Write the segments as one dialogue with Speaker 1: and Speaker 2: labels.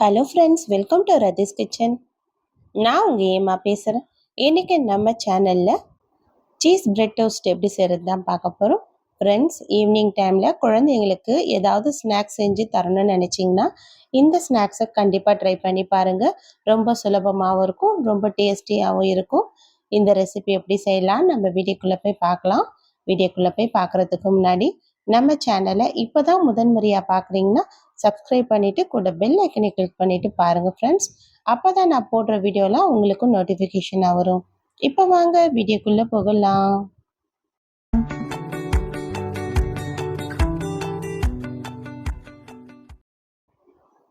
Speaker 1: Hello friends welcome to Rathi's kitchen நான் உங்கள் ஏமா பேசுகிறேன் இன்றைக்கி நம்ம சேனலில் சீஸ் பிரெட் டோஸ்ட் எப்படி செய்கிறது தான் பார்க்க போகிறோம் ஃப்ரெண்ட்ஸ் ஈவினிங் டைமில் குழந்தைங்களுக்கு ஏதாவது ஸ்நாக்ஸ் செஞ்சு தரணும்னு நினச்சிங்கன்னா இந்த ஸ்நாக்ஸை கண்டிப்பாக ட்ரை பண்ணி பாருங்கள் ரொம்ப சுலபமாகவும் இருக்கும் ரொம்ப டேஸ்டியாகவும் இருக்கும். இந்த ரெசிபி எப்படி செய்யலாம் நம்ம வீடியோக்குள்ளே போய் பார்க்கலாம். வீடியோக்குள்ளே போய் பார்க்குறதுக்கு முன்னாடி நம்ம சேனலை இப்போ தான் முதன்முறையாக பார்க்குறீங்கன்னா சப்ஸ்கிரைப் பண்ணிவிட்டு கூட பெல் ஐக்கனை கிளிக் பண்ணிவிட்டு பாருங்கள் ஃப்ரெண்ட்ஸ் அப்போ தான் நான் போடுற வீடியோலாம் உங்களுக்கு நோட்டிஃபிகேஷனாக வரும். இப்போ வாங்க வீடியோக்குள்ளே போகலாம்.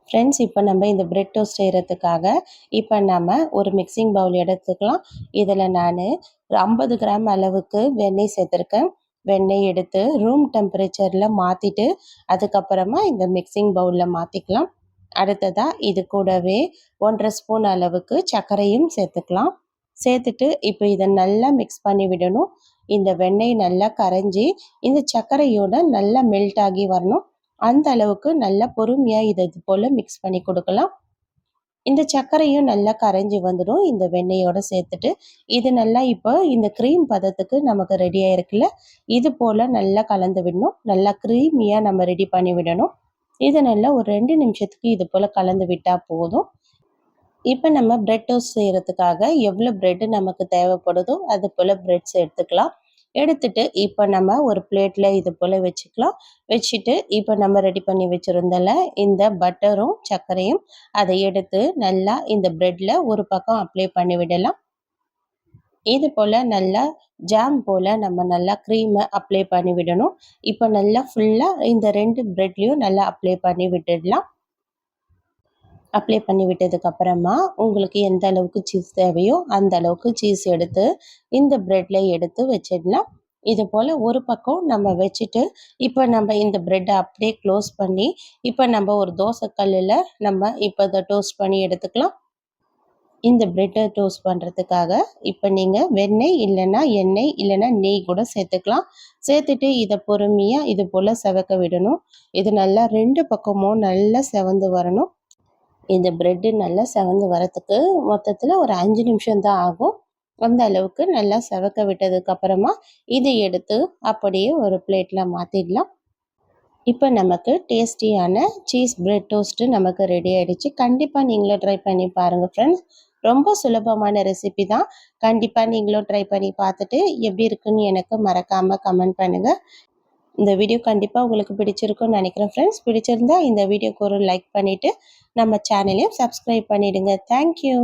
Speaker 1: ஃப்ரெண்ட்ஸ் இப்போ நம்ம இந்த பிரெட் டோஸ்ட் செய்கிறதுக்காக இப்போ நம்ம ஒரு மிக்சிங் பவுல் எடுத்துக்கலாம். இதில் நான் ஐம்பது கிராம் அளவுக்கு வெண்ணெய் சேர்த்துருக்கேன். வெண்ணெய் எடுத்து ரூம் டெம்பரேச்சரில் மாற்றிட்டு அதுக்கப்புறமா இந்த மிக்சிங் பவுலில் மாற்றிக்கலாம் அடுத்ததாக இது கூடவே ஒன்றரை ஸ்பூன் அளவுக்கு சர்க்கரையும் சேர்த்துக்கலாம். சேர்த்துட்டு இப்போ இதை நல்லா மிக்ஸ் பண்ணி விடணும். இந்த வெண்ணெய் நல்லா கரைஞ்சி இந்த சர்க்கரையோட நல்லா மெல்ட் ஆகி வரணும். அந்த அளவுக்கு நல்லா பொறுமையாக இதை இது போல் மிக்ஸ் பண்ணி கொடுக்கலாம். இந்த சர்க்கரையும் நல்லா கரைஞ்சி வந்துடும். இந்த வெண்ணெயோடு சேர்த்துட்டு இது நல்லா இப்போ இந்த க்ரீம் பதத்துக்கு நமக்கு ரெடி ஆயிருக்குல்ல? இது போல் நல்லா கலந்து விடணும். நல்லா க்ரீமியாக நம்ம ரெடி பண்ணி விடணும். இது நல்லா ஒரு ரெண்டு நிமிஷத்துக்கு இது போல் கலந்து விட்டால் போதும். இப்போ நம்ம பிரெட் டோஸ்ட் செய்கிறதுக்காக எவ்வளோ ப்ரெட்டு நமக்கு தேவைப்படுதோ அது போல் ப்ரெட்ஸ் எடுத்துக்கலாம். எடுத்துட்டு இப்போ நம்ம ஒரு பிளேட்டில் இது போல் வச்சுக்கலாம். வச்சுட்டு இப்போ நம்ம ரெடி பண்ணி வச்சுருந்தல இந்த பட்டரும் சர்க்கரையும் அதை எடுத்து நல்லா இந்த ப்ரெட்டில் ஒரு பக்கம் அப்ளை பண்ணி விடலாம். இது போல் நல்லா ஜாம் போல் நம்ம நல்லா க்ரீமை அப்ளை பண்ணி விடணும். இப்போ நல்லா ஃபுல்லாக இந்த ரெண்டு ப்ரெட்லேயும் நல்லா அப்ளை பண்ணி விட்டுடலாம். அப்ளை பண்ணி விட்டதுக்கப்புறமா உங்களுக்கு எந்த அளவுக்கு சீஸ் தேவையோ அந்த அளவுக்கு சீஸ் எடுத்து இந்த ப்ரெட்டில் எடுத்து வச்சிடலாம். இது போல் ஒரு பக்கம் நம்ம வச்சுட்டு இப்போ நம்ம இந்த ப்ரெட்டை அப்படியே க்ளோஸ் பண்ணி இப்போ நம்ம ஒரு தோசை கல்லில் நம்ம இப்போ இதை டோஸ்ட் பண்ணி எடுத்துக்கலாம். இந்த ப்ரெட்டை டோஸ்ட் பண்ணுறதுக்காக இப்போ நீங்கள் வெண்ணெய் இல்லைன்னா எண்ணெய் இல்லைன்னா நெய் கூட சேர்த்துக்கலாம். சேர்த்துட்டு இதை பொறுமையாக இது போல் செவக்க விடணும். இது நல்லா ரெண்டு பக்கமும் நல்லா செவந்து வரணும். இந்த ப்ரெட்டு நல்லா செவந்து வரத்துக்கு மொத்தத்தில் ஒரு அஞ்சு நிமிஷம் தான் ஆகும். அந்த அளவுக்கு நல்லா செவக்க விட்டதுக்கப்புறமா இதை எடுத்து அப்படியே ஒரு பிளேட்டில் மாற்றிடலாம் இப்போ நமக்கு டேஸ்டியான சீஸ் பிரெட் டோஸ்ட்டு நமக்கு ரெடி ஆகிடுச்சு கண்டிப்பாக நீங்களும் ட்ரை பண்ணி பாருங்கள் ஃப்ரெண்ட்ஸ் ரொம்ப சுலபமான ரெசிபி தான். கண்டிப்பாக நீங்களும் ட்ரை பண்ணி பார்த்துட்டு எப்படி இருக்குன்னு எனக்கு மறக்காமல் கமெண்ட் பண்ணுங்கள் இந்த வீடியோ கண்டிப்பாக உங்களுக்கு பிடிச்சிருக்கும்னு நினைக்கிறேன் ஃப்ரெண்ட்ஸ் பிடிச்சிருந்தா இந்த வீடியோக்கு ஒரு லைக் பண்ணிவிட்டு நம்ம சேனலையும் சப்ஸ்கிரைப் பண்ணிவிடுங்க தேங்க்யூ